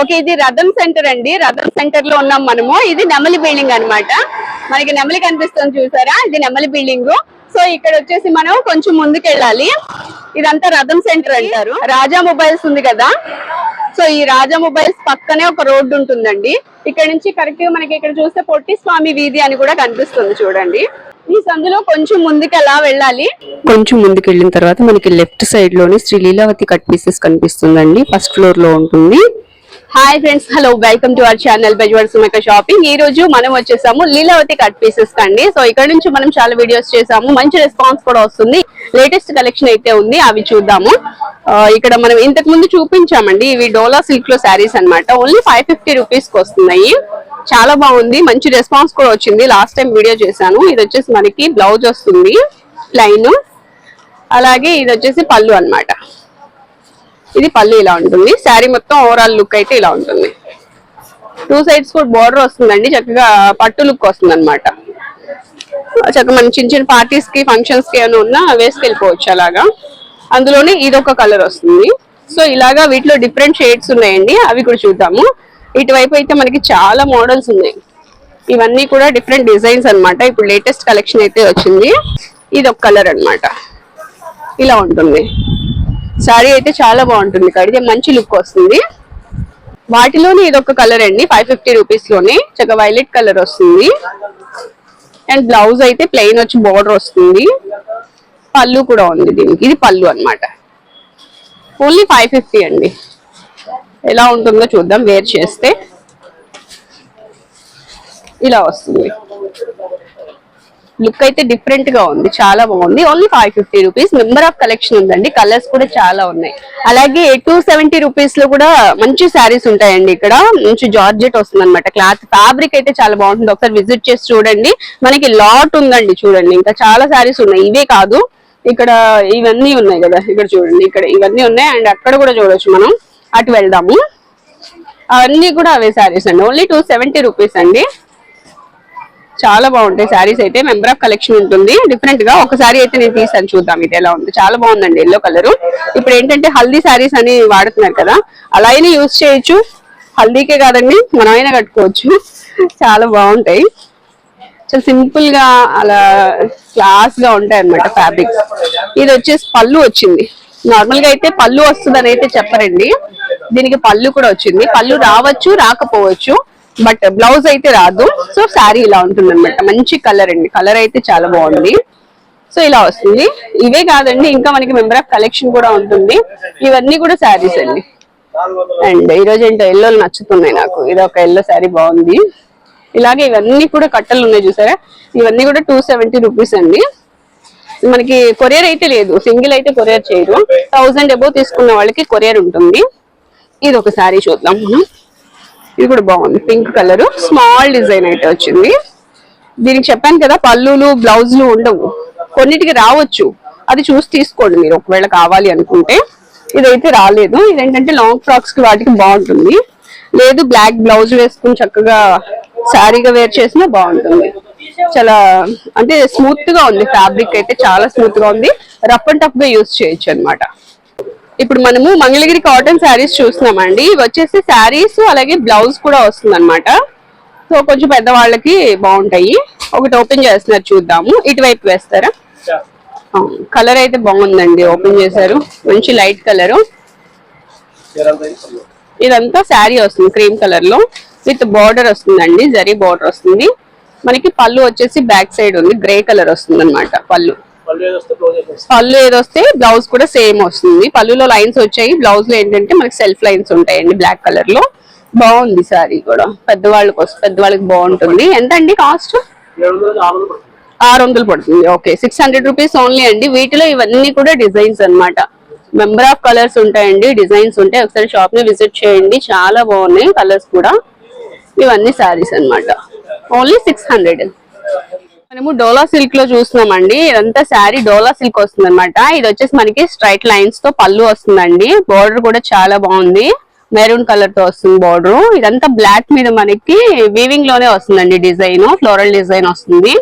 Okay ఇది రథం centre అండి. రథం సెంటర్లో ఉన్నాం మనము. ఇది నెమలి బిల్డింగ్ అనమాట మనకి నెమలి కనిపిస్తుంది చూసారా? ఇది నెమలి బిల్డింగ్. సో ఇక్కడ వచ్చేసి మనం కొంచెం ముందుకు వెళ్ళాలి ఇదంతా రథం సెంటర్ అంటారు. రాజా మొబైల్స్ ఉంది కదా? సో ఈ రాజా మొబైల్స్ పక్కనే ఒక రోడ్డు ఉంటుందండి. ఇక్కడ నుంచి కరెక్ట్గా మనకి ఇక్కడ చూస్తే పొట్టి స్వామి వీధి అని కూడా కనిపిస్తుంది చూడండి. ఈ సందులో కొంచెం ముందుకు అలా వెళ్ళాలి? కొంచెం ముందుకు వెళ్ళిన తర్వాత మనకి లెఫ్ట్ సైడ్లోని శ్రీ లీలావతి కట్ పీసెస్ కనిపిస్తుందండి. ఫస్ట్ ఫ్లోర్లో ఉంటుంది. Hi friends hello welcome to our channel బెజ్వర్ సుమేక షాపింగ్ ఈ రోజు మనం వచ్చేసాము లీలావతి కట్ పీసెస్ కండి సో ఇక్కడ నుంచి మనం చాలా వీడియోస్ చేసాము. మంచి రెస్పాన్స్ కూడా వస్తుంది. లేటెస్ట్ కలెక్షన్ అయితే ఉంది అవి చూద్దాము. Uh, ఇక్కడ మనం ఇంతకు ముందు చూపించామండి ఇవి డోలా సిల్క్లో శారీస్ అన్నమాట. ఓన్లీ ఫైవ్ ఫిఫ్టీ రూపీస్కి వస్తున్నాయి. చాలా బాగుంది మంచి రెస్పాన్స్ కూడా వచ్చింది. లాస్ట్ టైం వీడియో చేశాను. ఇది వచ్చేసి మనకి బ్లౌజ్ వస్తుంది లైన్ అలాగే ఇది వచ్చేసి పళ్ళు అన్నమాట. ఇది పళ్ళు ఇలా ఉంటుంది. శారీ మొత్తం ఓవరాల్ లుక్ అయితే ఇలా ఉంటుంది. టూ సైడ్స్ కూడా బార్డర్ వస్తుందండి. చక్కగా పట్టు లుక్ వస్తుంది అనమాట చక్కగా మనం చిన్న చిన్న పార్టీస్కి ఫంక్షన్స్కి ఏమైనా ఉన్నా వేసుకెళ్ళిపోవచ్చు అలాగా. అందులోనే ఇది ఒక కలర్ వస్తుంది. సో ఇలాగా వీటిలో డిఫరెంట్ షేడ్స్ ఉన్నాయండి. అవి కూడా చూద్దాము. ఇటువైపు అయితే మనకి చాలా మోడల్స్ ఉన్నాయి. ఇవన్నీ కూడా డిఫరెంట్ డిజైన్స్ అనమాట ఇప్పుడు లేటెస్ట్ కలెక్షన్ అయితే వచ్చింది. ఇది ఒక కలర్ అన్నమాట. ఇలా ఉంటుంది. సారీ అయితే చాలా బాగుంటుంది కడితే మంచి లుక్ వస్తుంది. వాటిలోనే ఇది ఒక కలర్ అండి ఫైవ్ ఫిఫ్టీ రూపీస్లోనే చక్కగా వైలెట్ కలర్ వస్తుంది. అండ్ బ్లౌజ్ అయితే ప్లెయిన్ వచ్చి బార్డర్ వస్తుంది. పళ్ళు కూడా ఉంది దీనికి ఇది పళ్ళు అన్నమాట. ఓన్లీ ఫైవ్ ఫిఫ్టీ అండి. ఎలా ఉంటుందో చూద్దాం వేర్ చేస్తే. ఇలా వస్తుంది. లుక్ అయితే డిఫరెంట్గా ఉంది చాలా బాగుంది. Only five fifty rupees. Member of collection ఉందండి. కలర్స్ కూడా చాలా ఉన్నాయి. అలాగే టూ సెవెంటీ రూపీస్లో కూడా మంచి శారీస్ ఉంటాయండి ఇక్కడ. మంచి జార్జెట్ వస్తుంది అనమాట క్లాత్ ఫ్యాబ్రిక్ అయితే చాలా బాగుంటుంది. ఒకసారి విజిట్ చేసి చూడండి. మనకి లాట్ ఉందండి చూడండి. ఇంకా చాలా శారీస్ ఉన్నాయి. ఇవే కాదు. ఇక్కడ ఇవన్నీ ఉన్నాయి కదా. ఇక్కడ చూడండి. ఇక్కడ ఇవన్నీ ఉన్నాయి. అండ్ అక్కడ కూడా చూడొచ్చు మనం. అటు వెళ్దాము. అవన్నీ కూడా అవే శారీస్ అండి. ఓన్లీ టూ సెవెంటీ రూపీస్ అండి. చాలా బాగుంటాయి శారీస్ అయితే. మెంబర్ ఆఫ్ కలెక్షన్ ఉంటుంది. డిఫరెంట్గా ఒక సారీ అయితే నేను తీసాను చూద్దాం ఇది ఎలా ఉంది. చాలా బాగుందండి ఎల్లో కలర్ ఇప్పుడు ఏంటంటే హల్దీ శారీస్ అని వాడుతున్నారు కదా అలా అయినా యూజ్ చేయొచ్చు. హల్దీకే కాదండి మనమైనా కట్టుకోవచ్చు. చాలా బాగుంటాయి. చాలా సింపుల్గా అలా క్లాస్గా ఉంటాయి అన్నమాట ఫ్యాబ్రిక్స్ ఇది వచ్చేసి పళ్ళు వచ్చింది. నార్మల్గా అయితే పళ్ళు వస్తుందని అయితే చెప్పరండి. దీనికి పళ్ళు కూడా వచ్చింది. పళ్ళు రావచ్చు రాకపోవచ్చు. బట్ బ్లౌజ్ అయితే రాదు. సో శారీ ఇలా ఉంటుంది అనమాట మంచి కలర్ అండి. కలర్ అయితే చాలా బాగుంది. సో ఇలా వస్తుంది. ఇవే కాదండి ఇంకా మనకి మెంబర్ ఆఫ్ కలెక్షన్ కూడా ఉంటుంది. ఇవన్నీ కూడా శారీస్ అండి. అండ్ ఈ రోజు ఏంటో ఎల్లో నచ్చుతున్నాయి నాకు. ఇది ఒక ఎల్లో శారీ బాగుంది. ఇలాగే ఇవన్నీ కూడా కట్టలు ఉన్నాయి చూసారా? ఇవన్నీ కూడా టూ సెవెంటీ రూపీస్ అండి. మనకి కొరియర్ అయితే లేదు. సింగిల్ అయితే కొరియర్ చేయరు. థౌసండ్ అబోవ్ తీసుకున్న వాళ్ళకి కొరియర్ ఉంటుంది. ఇది ఒక శారీ చూద్దాం. మనం ఇది కూడా బాగుంది. పింక్ కలర్ స్మాల్ డిజైన్ అయితే వచ్చింది. దీనికి చెప్పాను కదా పళ్ళులు బ్లౌజులు ఉండవు. కొన్నిటికి రావచ్చు. అది చూసి తీసుకోండి మీరు ఒకవేళ కావాలి అనుకుంటే. ఇదైతే రాలేదు. ఇదేంటంటే లాంగ్ ఫ్రాక్స్కి వాటికి బాగుంటుంది. లేదు బ్లాక్ బ్లౌజ్ వేసుకుని చక్కగా శారీగా వేర్ చేసినా బాగుంటుంది. చాలా అంటే స్మూత్గా ఉంది. ఫ్యాబ్రిక్ అయితే చాలా స్మూత్గా ఉంది. రఫ్ అండ్ టఫ్గా యూస్ చేయొచ్చు అనమాట ఇప్పుడు మనము మంగళగిరి కాటన్ శారీస్ చూస్తున్నామండి. ఇవి వచ్చేసి శారీస్ అలాగే బ్లౌజ్ కూడా వస్తుంది అనమాట సో కొంచెం పెద్దవాళ్ళకి బాగుంటాయి. ఒకటి ఓపెన్ చేస్తున్నారు చూద్దాము. ఇటువైపు వేస్తారా? కలర్ అయితే బాగుందండి ఓపెన్ చేశారు. మంచి లైట్ కలర్. ఇదంతా శారీ వస్తుంది క్రీమ్ కలర్లో విత్ బార్డర్ వస్తుందండి జరీ బార్డర్ వస్తుంది. మనకి పళ్ళు వచ్చేసి బ్యాక్ సైడ్ ఉంది గ్రే కలర్ వస్తుంది అనమాట పళ్ళు. పళ్ళు ఏదొస్తే బ్లౌజ్ కూడా సేమ్ వస్తుంది. పళ్ళులో లైన్స్ వచ్చాయి. బ్లౌజ్లో ఏంటంటే మనకి సెల్ఫ్ లైన్స్ ఉంటాయండి బ్లాక్ కలర్లో. బాగుంది సారీ కూడా. పెద్దవాళ్ళకి వస్తే పెద్దవాళ్ళకి బాగుంటుంది. ఎంత అండి కాస్ట్ ఆరు వందలు పడుతుంది. Okay. Six hundred rupees only అండి. వీటిలో ఇవన్నీ కూడా డిజైన్స్ అన్నమాట. మెంబర్ ఆఫ్ కలర్స్ ఉంటాయండి. డిజైన్స్ ఉంటాయి. ఒకసారి షాప్ని విజిట్ చేయండి. చాలా బాగున్నాయి. కలర్స్ కూడా. ఇవన్నీ శారీస్ అన్నమాట. ఓన్లీ సిక్స్ హండ్రెడ్ మనము డోలా సిల్క్లో చూస్తున్నామండి. ఇదంతా శారీ డోలా సిల్క్ వస్తుంది అనమాట ఇది వచ్చేసి మనకి స్ట్రైట్ లైన్స్తో పళ్ళు వస్తుందండి. బార్డర్ కూడా చాలా బాగుంది. మెరూన్ కలర్తో వస్తుంది బార్డర్. ఇదంతా బ్లాక్ మీద మనకి వీవింగ్లోనే వస్తుందండి డిజైన్. ఫ్లోరల్ డిజైన్ వస్తుంది.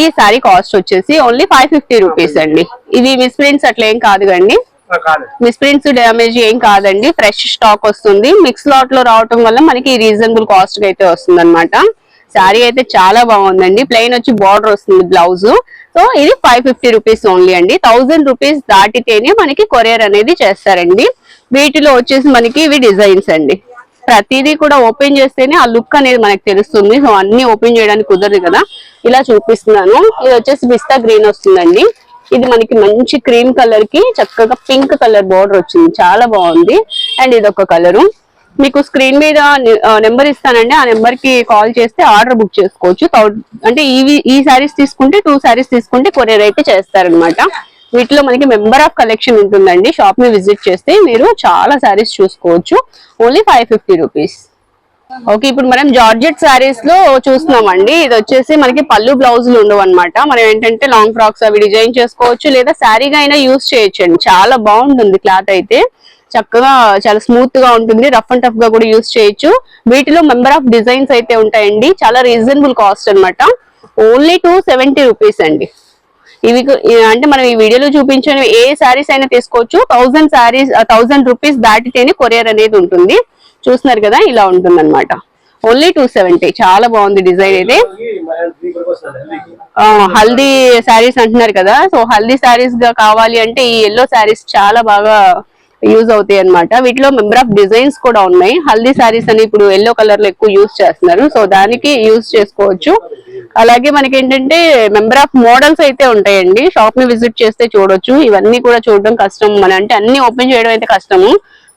ఈ శారీ కాస్ట్ వచ్చేసి ఓన్లీ ఫైవ్ ఫిఫ్టీ రూపీస్ అండి. ఇది మిస్ ప్రింట్స్ అట్లా ఏం కాదు. కండి మిస్ప్రింట్స్ డ్యామేజ్ ఏం కాదండి. ఫ్రెష్ స్టాక్ వస్తుంది. మిక్స్ లాట్లో రావటం వల్ల మనకి రీజనబుల్ కాస్ట్ అయితే వస్తుంది అనమాట శారీ అయితే చాలా బాగుందండి. ప్లెయిన్ వచ్చి బార్డర్ వస్తుంది బ్లౌజ్ సో ఇది ఫైవ్ ఫిఫ్టీ రూపీస్ ఓన్లీ అండి. థౌసండ్ రూపీస్ దాటితేనే మనకి కొరియర్ అనేది చేస్తారండి. వీటిలో వచ్చేసి మనకి ఇవి డిజైన్స్ అండి. ప్రతిదీ కూడా ఓపెన్ చేస్తేనే ఆ లుక్ అనేది మనకి తెలుస్తుంది. సో అన్ని ఓపెన్ చేయడానికి కుదరదు కదా. ఇలా చూపిస్తున్నాను. ఇది వచ్చేసి పిస్తా గ్రీన్ వస్తుందండి. ఇది మనకి మంచి క్రీమ్ కలర్కి చక్కగా పింక్ కలర్ బోర్డర్ వచ్చింది. చాలా బాగుంది. అండ్ ఇది ఒక కలరు మీకు స్క్రీన్ మీద నెంబర్ ఇస్తానండి. ఆ నెంబర్కి కాల్ చేస్తే ఆర్డర్ బుక్ చేసుకోవచ్చు. అంటే ఇవి ఈ శారీస్ తీసుకుంటే టూ శారీస్ తీసుకుంటే కొరియర్ అయితే చేస్తారనమాట. వీటిలో మనకి మెంబర్ ఆఫ్ కలెక్షన్ ఉంటుందండి. షాప్ని విజిట్ చేస్తే మీరు చాలా శారీస్ చూసుకోవచ్చు. Only five fifty rupees. Okay ఇప్పుడు మనం జార్జెట్ శారీస్లో చూస్తున్నామండి. ఇది వచ్చేసి మనకి పళ్ళు బ్లౌజులు ఉండవు అనమాట మనం ఏంటంటే లాంగ్ ఫ్రాక్స్ అవి డిజైన్ చేసుకోవచ్చు లేదా శారీగా అయినా యూస్ చేయొచ్చు అండి చాలా బాగుంటుంది క్లాత్ అయితే. చక్కగా చాలా స్మూత్గా ఉంటుంది. రఫ్ అండ్ టఫ్గా కూడా యూస్ చేయొచ్చు. వీటిలో మెంబర్ ఆఫ్ డిజైన్స్ అయితే ఉంటాయండి. చాలా రీజనబుల్ కాస్ట్ అన్నమాట. ఓన్లీ టూ సెవెంటీ రూపీస్ అండి. ఇవి అంటే మనం ఈ వీడియోలో చూపించిన ఏ శారీస్ అయినా తీసుకోవచ్చు. థౌసండ్ శారీస్ థౌసండ్ రూపీస్ దాటితేనే కొరియర్ అనేది ఉంటుంది. చూస్తున్నారు కదా ఇలా ఉంటుంది అనమాట ఓన్లీ టూ సెవెంటీ చాలా బాగుంది డిజైన్ అయితే. హల్దీ శారీస్ అంటున్నారు కదా. సో హల్దీ శారీస్గా కావాలి అంటే ఈ ఎల్లో శారీస్ చాలా బాగా యూజ్ అవుతాయి అన్నమాట. వీటిలో మెంబర్ ఆఫ్ డిజైన్స్ కూడా ఉన్నాయి. హల్దీ శారీస్ అని ఇప్పుడు ఎల్లో కలర్లో ఎక్కువ యూజ్ చేస్తున్నారు. సో దానికి యూజ్ చేసుకోవచ్చు. అలాగే మనకి ఏంటంటే మెంబర్ ఆఫ్ మోడల్స్ అయితే ఉంటాయండి. షాప్ని విజిట్ చేస్తే చూడొచ్చు. ఇవన్నీ కూడా చూడడం కష్టం. మన అంటే అన్ని ఓపెన్ చేయడం అయితే కష్టము.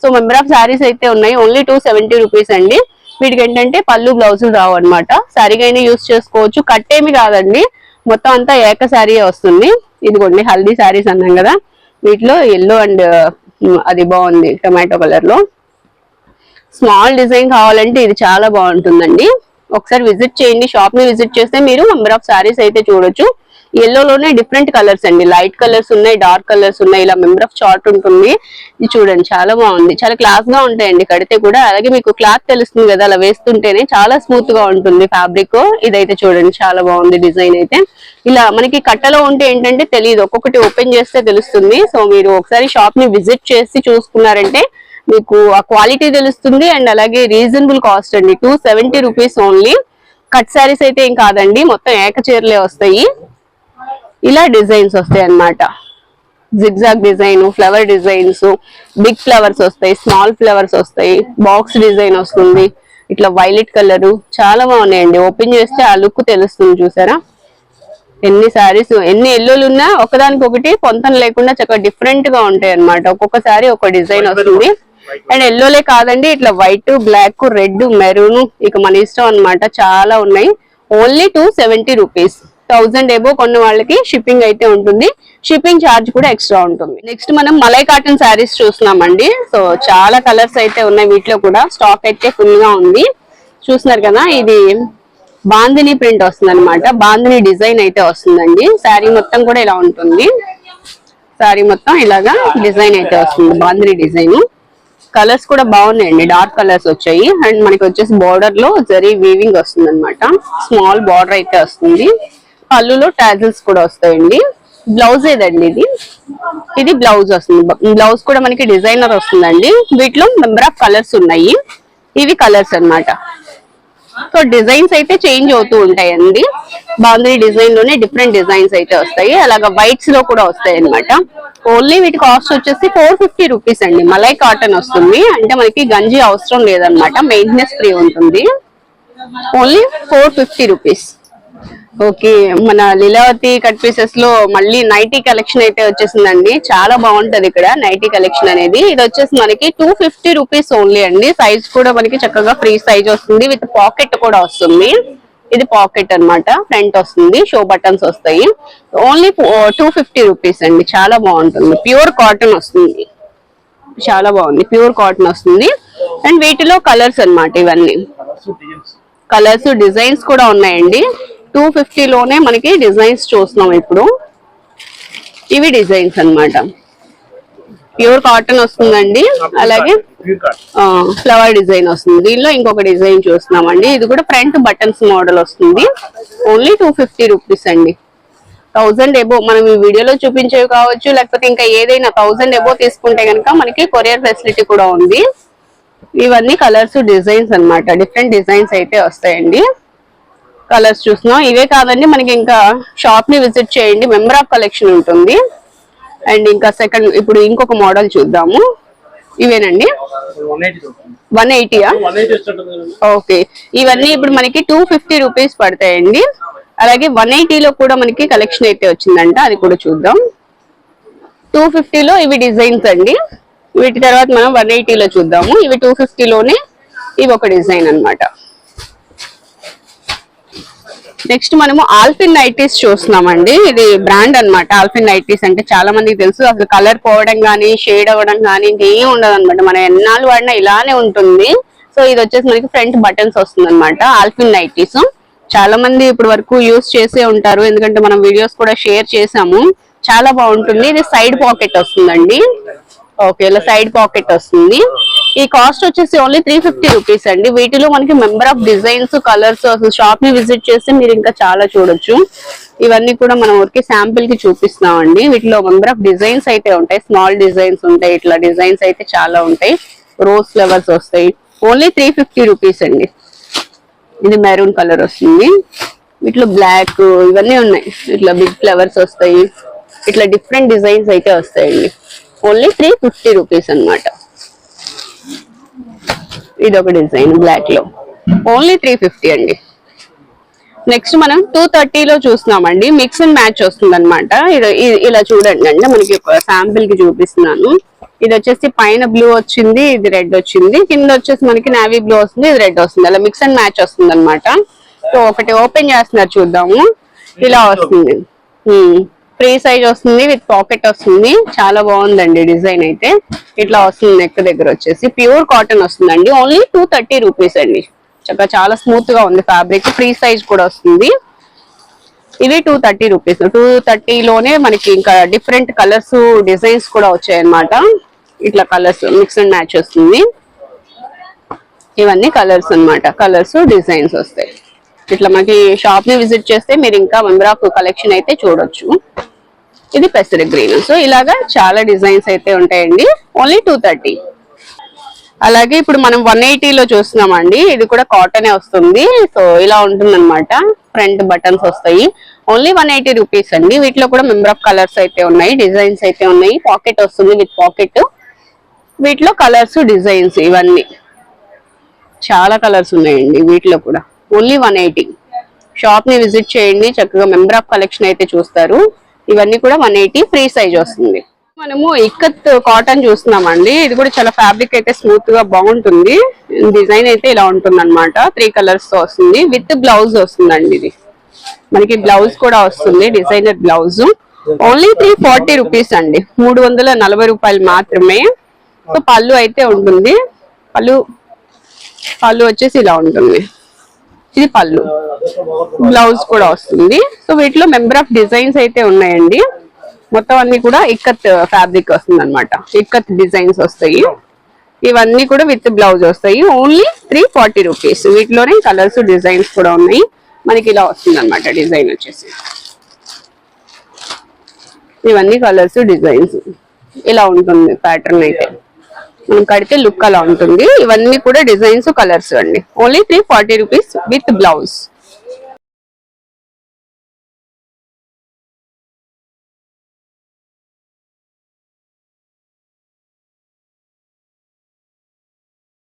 సో మెంబర్ ఆఫ్ శారీస్ అయితే ఉన్నాయి. ఓన్లీ టూ సెవెంటీ రూపీస్ అండి. వీటికి ఏంటంటే పళ్ళు బ్లౌజులు రావు అనమాట శారీగా యూజ్ చేసుకోవచ్చు. కట్ ఏమి కాదండి. మొత్తం అంతా ఏక శారీ వస్తుంది. ఇదిగోండి హల్దీ శారీస్ అన్నాం కదా. వీటిలో ఎల్లో అండ్ అది బాగుంది టొమాటో కలర్లో. స్మాల్ డిజైన్ కావాలంటే ఇది చాలా బాగుంటుందండి. ఒకసారి విజిట్ చేయండి. షాప్ని విజిట్ చేస్తే మీరు నెంబర్ ఆఫ్ సారీస్ అయితే చూడొచ్చు. ఎల్లోలోనే డిఫరెంట్ కలర్స్ అండి. లైట్ కలర్స్ ఉన్నాయి డార్క్ కలర్స్ ఉన్నాయి. ఇలా మెంబర్ ఆఫ్ చార్ట్ ఉంటుంది. ఇది చూడండి చాలా బాగుంది. చాలా క్లాస్గా ఉంటాయండి కడితే కూడా. అలాగే మీకు క్లాత్ తెలుస్తుంది కదా అలా వేస్తుంటేనే చాలా స్మూత్గా ఉంటుంది ఫ్యాబ్రిక్ ఇదైతే చూడండి చాలా బాగుంది డిజైన్ అయితే. ఇలా మనకి కట్టలో ఉంటే ఏంటంటే తెలియదు ఒక్కొక్కటి ఓపెన్ చేస్తే తెలుస్తుంది. సో మీరు ఒకసారి షాప్ని విజిట్ చేసి చూసుకున్నారంటే మీకు ఆ క్వాలిటీ తెలుస్తుంది అండ్ అలాగే రీజనబుల్ కాస్ట్ అండి. Two seventy rupees only cut saris అయితే ఏం కాదండి. మొత్తం ఏక చీరలే వస్తాయి. ఇలా డిజైన్స్ వస్తాయి అన్నమాట. Zigzag design flower designs big flowers వస్తాయి స్మాల్ ఫ్లవర్స్ వస్తాయి బాక్స్ డిజైన్ వస్తుంది ఇట్లా వైలెట్ కలర్ చాలా బాగున్నాయండి. ఓపెన్ చేస్తే ఆ లుక్ తెలుస్తుంది చూసారా? ఎన్ని సారీస్ ఎన్ని ఎల్లోలు ఉన్నా ఒకదానికి ఒకటి పొంతన లేకుండా చక్కగా డిఫరెంట్గా ఉంటాయి అన్నమాట. ఒక్కొక్క సారీ ఒక డిజైన్ వస్తుంది. అండ్ ఎల్లోలే కాదండి ఇట్లా వైట్ బ్లాక్ రెడ్ మెరూన్ ఇక మన ఇష్టం అన్నమాట. చాలా ఉన్నాయి. Only two seventy rupees thousand above కొన్న వాళ్ళకి షిప్పింగ్ అయితే ఉంటుంది. షిప్పింగ్ ఛార్జ్ కూడా ఎక్స్ట్రా ఉంటుంది. నెక్స్ట్ మనం మలై కాటన్ శారీస్ చూస్తున్నామండి. సో చాలా కలర్స్ అయితే ఉన్నాయి వీటిలో కూడా. స్టాక్ అయితే ఫుల్గా ఉంది. చూస్తున్నారు కదా ఇది బాందిని ప్రింట్ వస్తుంది అనమాట బాందిని డిజైన్ అయితే వస్తుందండి. శారీ మొత్తం కూడా ఇలా ఉంటుంది. శారీ మొత్తం ఇలాగా డిజైన్ అయితే వస్తుంది. బాందిని డిజైన్. కలర్స్ కూడా బాగున్నాయండి. డార్క్ కలర్స్ వచ్చాయి. అండ్ మనకి వచ్చేసి బార్డర్లో జరీ వీవింగ్ వస్తుంది అనమాట స్మాల్ బార్డర్ అయితే వస్తుంది. పళ్ళులో టాజిల్స్ కూడా వస్తాయండి. బ్లౌజ్ ఏదండి ఇది? ఇది బ్లౌజ్ వస్తుంది. బ్లౌజ్ కూడా మనకి డిజైనర్ వస్తుందండి. వీటిలో నెంబర్ ఆఫ్ కలర్స్ ఉన్నాయి. ఇవి కలర్స్ అన్నమాట. సో డిజైన్స్ అయితే చేంజ్ అవుతూ ఉంటాయండి. బాగుంది డిజైన్లోనే డిఫరెంట్ డిజైన్స్ అయితే వస్తాయి. అలాగా వైట్స్లో కూడా వస్తాయి అన్నమాట. ఓన్లీ వీటి కాస్ట్ వచ్చేసి ఫోర్ ఫిఫ్టీ రూపీస్ అండి. మలై కాటన్ వస్తుంది. అంటే మనకి గంజి అవసరం లేదన్నమాట. మెయింటెనెన్స్ ఫ్రీ ఉంటుంది. Only four fifty rupees okay మన లీలావతి కట్ పీసెస్లో మళ్ళీ నైటీ కలెక్షన్ అయితే వచ్చేసిందండి. చాలా బాగుంటది ఇక్కడ నైటీ కలెక్షన్ అనేది. ఇది వచ్చేసి మనకి టూ ఫిఫ్టీ రూపీస్ ఓన్లీ అండి. సైజ్ కూడా మనకి చక్కగా ఫ్రీ సైజ్ వస్తుంది. విత్ పాకెట్ కూడా వస్తుంది. ఇది పాకెట్ అన్నమాట. ఫ్రంట్ వస్తుంది. షో బటన్స్ వస్తాయి. ఓన్లీ టూ ఫిఫ్టీ రూపీస్ అండి. చాలా బాగుంటుంది. ప్యూర్ కాటన్ వస్తుంది. చాలా బాగుంది. ప్యూర్ కాటన్ వస్తుంది. అండ్ వీటిలో కలర్స్ అన్నమాట ఇవన్నీ. కలర్స్ డిజైన్స్ కూడా ఉన్నాయండి. టూ ఫిఫ్టీలోనే మనకి డిజైన్స్ చూస్తున్నాం ఇప్పుడు. ఇవి డిజైన్స్ అన్నమాట. ప్యూర్ కాటన్ వస్తుందండి. అలాగే ఫ్లవర్ డిజైన్ వస్తుంది. దీనిలో ఇంకొక డిజైన్ చూస్తున్నామండి. ఇది కూడా ఫ్రంట్ బటన్స్ మోడల్ వస్తుంది. ఓన్లీ టూ ఫిఫ్టీ రూపీస్ అండి. థౌసండ్ ఎబో మనం ఈ వీడియోలో చూపించేవి కావచ్చు లేకపోతే ఇంకా ఏదైనా థౌసండ్ ఎబో తీసుకుంటే కనుక మనకి కొరియర్ ఫెసిలిటీ కూడా ఉంది. ఇవన్నీ కలర్స్ డిజైన్స్ అన్నమాట. డిఫరెంట్ డిజైన్స్ అయితే వస్తాయండి. కలర్స్ చూస్తున్నాం. ఇవే కాదండి మనకి ఇంకా షాప్ని విజిట్ చేయండి. మెంబర్ ఆఫ్ కలెక్షన్ ఉంటుంది. అండ్ ఇంకా సెకండ్ ఇప్పుడు ఇంకొక మోడల్ చూద్దాము. ఇవేనండి? వన్ ఎయిటీయా? ఓకే. ఇవన్నీ ఇప్పుడు మనకి టూ ఫిఫ్టీ రూపీస్ పడతాయండి. అలాగే వన్ ఎయిటీలో కూడా మనకి కలెక్షన్ అయితే వచ్చిందంట. అది కూడా చూద్దాం. టూ ఫిఫ్టీలో ఇవి డిజైన్స్ అండి. వీటి తర్వాత మనం వన్ ఎయిటీలో చూద్దాము. ఇవి టూ ఫిఫ్టీలోనే ఇవి ఒక డిజైన్ అన్నమాట. నెక్స్ట్ మనము ఆల్ఫిన్ నైటీస్ చూస్తున్నామండి. ఇది బ్రాండ్ అన్నమాట. ఆల్ఫిన్ నైటీస్ అంటే చాలా మందికి తెలుసు. అసలు కలర్ పోవడం కానీ షేడ్ అవ్వడం కానీ ఇంకేం ఉండదు అనమాట మనం ఎన్నాళ్ళు వాడినా ఇలానే ఉంటుంది. సో ఇది వచ్చేసి మనకి ఫ్రంట్ బటన్స్ వస్తుంది అనమాట ఆల్ఫిన్ నైటీస్ చాలా మంది ఇప్పుడు వరకు యూస్ చేసే ఉంటారు. ఎందుకంటే మనం వీడియోస్ కూడా షేర్ చేసాము. చాలా బాగుంటుంది. ఇది సైడ్ పాకెట్ వస్తుందండి. ఓకే ఇలా సైడ్ పాకెట్ వస్తుంది. ఈ కాస్ట్ వచ్చేసి ఓన్లీ త్రీ ఫిఫ్టీ రూపీస్ అండి. వీటిలో మనకి మెంబర్ ఆఫ్ డిజైన్స్ కలర్స్ అసలు షాప్ని విజిట్ చేస్తే మీరు ఇంకా చాలా చూడొచ్చు. ఇవన్నీ కూడా మనం ఊరికి శాంపిల్కి చూపిస్తున్నామండి. వీటిలో మెంబర్ ఆఫ్ డిజైన్స్ అయితే ఉంటాయి. స్మాల్ డిజైన్స్ ఉంటాయి. ఇట్లా డిజైన్స్ అయితే చాలా ఉంటాయి. రోజ్ ఫ్లవర్స్ వస్తాయి. ఓన్లీ త్రీ ఫిఫ్టీ రూపీస్ అండి. ఇది మెరూన్ కలర్ వస్తుంది. వీటిలో బ్లాక్ ఇవన్నీ ఉన్నాయి. ఇట్లా బిగ్ ఫ్లవర్స్ వస్తాయి. ఇట్లా డిఫరెంట్ డిజైన్స్ అయితే వస్తాయండి. ఓన్లీ త్రీ ఫిఫ్టీ రూపీస్ అన్నమాట. ఇది ఒక డిజైన్ బ్లాక్లో. ఓన్లీ త్రీ ఫిఫ్టీ అండి. నెక్స్ట్ మనం టూ థర్టీలో చూస్తున్నామండి. మిక్స్ అండ్ మ్యాచ్ వస్తుంది అనమాట ఇలా చూడండి అంటే మనకి శాంపిల్కి చూపిస్తున్నాను. ఇది వచ్చేసి పైన బ్లూ వచ్చింది ఇది రెడ్ వచ్చింది. కింద వచ్చేసి మనకి నావీ బ్లూ వస్తుంది ఇది రెడ్ వస్తుంది. అలా మిక్స్ అండ్ మ్యాచ్ వస్తుంది అనమాట సో ఒకటి ఓపెన్ చేస్తున్నారు చూద్దాము. ఇలా వస్తుంది. Hmm. ఫ్రీ సైజ్ వస్తుంది విత్ పాకెట్ వస్తుంది. చాలా బాగుందండి డిజైన్ అయితే. ఇట్లా వస్తుంది నెక్ దగ్గర వచ్చేసి. ప్యూర్ కాటన్ వస్తుందండి. ఓన్లీ టూ థర్టీ రూపీస్ అండి. చక్కగా చాలా స్మూత్గా ఉంది ఫ్యాబ్రిక్ ఫ్రీ సైజ్ కూడా వస్తుంది. ఇవి టూ థర్టీ రూపీస్ టూ థర్టీలోనే మనకి ఇంకా డిఫరెంట్ కలర్స్ డిజైన్స్ కూడా వచ్చాయన్నమాట. ఇట్లా కలర్స్ మిక్స్ అండ్ మ్యాచ్ వస్తుంది. ఇవన్నీ కలర్స్ అన్నమాట. కలర్స్ డిజైన్స్ వస్తాయి. ఇట్లా మనకి షాప్ని విజిట్ చేస్తే మీరు ఇంకా మెంబర్ ఆఫ్ కలెక్షన్ అయితే చూడొచ్చు. ఇది పెసర గ్రీన్ సో ఇలాగా చాలా డిజైన్స్ అయితే ఉంటాయండి. ఓన్లీ టూ థర్టీ అలాగే ఇప్పుడు మనం వన్ ఎయిటీలో చూస్తున్నామండి. ఇది కూడా కాటనే వస్తుంది. సో ఇలా ఉంటుంది అనమాట ఫ్రంట్ బటన్స్ వస్తాయి. ఓన్లీ వన్ ఎయిటీ రూపీస్ అండి. వీటిలో కూడా మెంబర్ ఆఫ్ కలర్స్ అయితే ఉన్నాయి. డిజైన్స్ అయితే ఉన్నాయి. పాకెట్ వస్తుంది విత్ పాకెట్ వీటిలో కలర్స్ డిజైన్స్ ఇవన్నీ. చాలా కలర్స్ ఉన్నాయండి వీటిలో కూడా. Only one eighty. షాప్ని విజిట్ చేయండి చక్కగా మెంబర్ ఆఫ్ కలెక్షన్ అయితే చూస్తారు. ఇవన్నీ కూడా వన్ ఎయిటీ ఫ్రీ సైజ్ వస్తుంది. మనము ఇక్కత్ కాటన్ చూస్తున్నామండి. ఇది కూడా చాలా ఫ్యాబ్రిక్ అయితే స్మూత్గా బాగుంటుంది. డిజైన్ అయితే ఇలా ఉంటుంది అనమాట త్రీ కలర్స్తో వస్తుంది. విత్ బ్లౌజ్ వస్తుందండి ఇది. మనకి బ్లౌజ్ కూడా వస్తుంది designer blouse only three forty rupees అండి. మూడు వందల నలభై రూపాయలు మాత్రమే. సో పళ్ళు అయితే ఉంటుంది. పళ్ళు పళ్ళు వచ్చేసి ఇలా ఉంటుంది. ఇది పళ్ళు. బ్లౌజ్ కూడా వస్తుంది. సో వీటిలో మెంబర్ ఆఫ్ డిజైన్స్ అయితే ఉన్నాయండి. మొత్తం అన్ని కూడా ఇక్కత్ ఫ్యాబ్రిక్ వస్తుంది అనమాట ఇక్కత్ డిజైన్స్ వస్తాయి. ఇవన్నీ కూడా విత్ బ్లౌజ్ వస్తాయి. ఓన్లీ త్రీ ఫార్టీ రూపీస్ వీటిలోనే కలర్స్ డిజైన్స్ కూడా ఉన్నాయి. మనకి ఇలా వస్తుంది అనమాట డిజైన్ వచ్చేసి. ఇవన్నీ కలర్స్ డిజైన్స్ ఇలా ఉంటుంది ప్యాటర్న్ అయితే. మనం కడితే లుక్ అలా ఉంటుంది. ఇవన్నీ కూడా డిజైన్స్ కలర్స్ అండి. Only three forty rupees with blouse